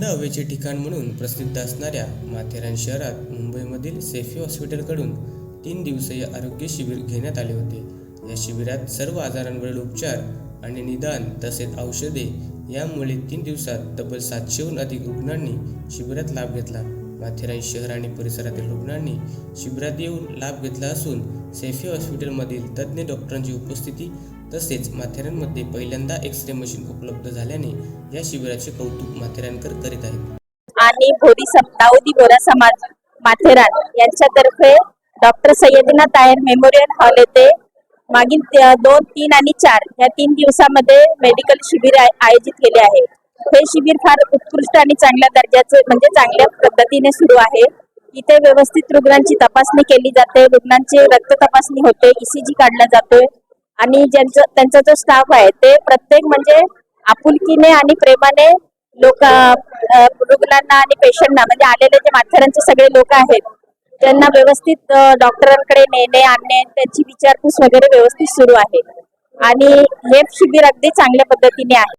थंड हवेचे ठिकाण म्हणून प्रसिद्ध असणाऱ्या माथेरान शहरात मुंबईमधील सेफी हॉस्पिटलकडून तीन दिवसीय आरोग्य शिबिर घेण्यात आले होते. या शिबिरात सर्व आजारांवरील उपचार आणि निदान तसेच औषधे यामुळे तीन दिवसात तब्बल सातशेहून अधिक रुग्णांनी शिबिरात लाभ घेतला. माथेरान शहर आणि परिसरातील रुग्णांनी शिबिरात येऊन लाभ घेतला असून सेफी हॉस्पिटलमधील तज्ज्ञ डॉक्टरांची उपस्थिती तसेच माथेरानमध्ये पहिल्यांदा एक्स रे मशीन उपलब्ध झाल्याने या शिबिराचे कौतुक माथेरानकर करीत आहेत. आणि भोरी सम बोरा समाज माथेरान यांच्यातर्फे doctor Syedna Taher memorial hall येथे मागील दोन तीन आणि चार या तीन दिवसामध्ये मेडिकल शिबिर आय- आयोजित केले आहे. हे शिबिर फार उत्कृष्ट आणि चांगल्या दर्जाचे म्हणजे चांगल्या पद्धतीने सुरू आहे. इथे व्यवस्थित रुग्णांची तपासणी केली जाते. रुग्णांची रक्त तपासणी होते ईसीजी काढला जातोय आणि ज्यांचा त्यांचा जो स्टाफ आहे ते प्रत्येक म्हणजे आपुलकीने आणि प्रेमाने लोक रुग्णांना आणि पेशंटना म्हणजे आलेले जे माथेरांचे सगळे लोक आहेत त्यांना व्यवस्थित डॉक्टरांकडे नेणे आणणे त्यांची विचारपूस वगैरे व्यवस्थित सुरू आहे. आणि हे शिबिर अगदी चांगल्या पद्धतीने आहे.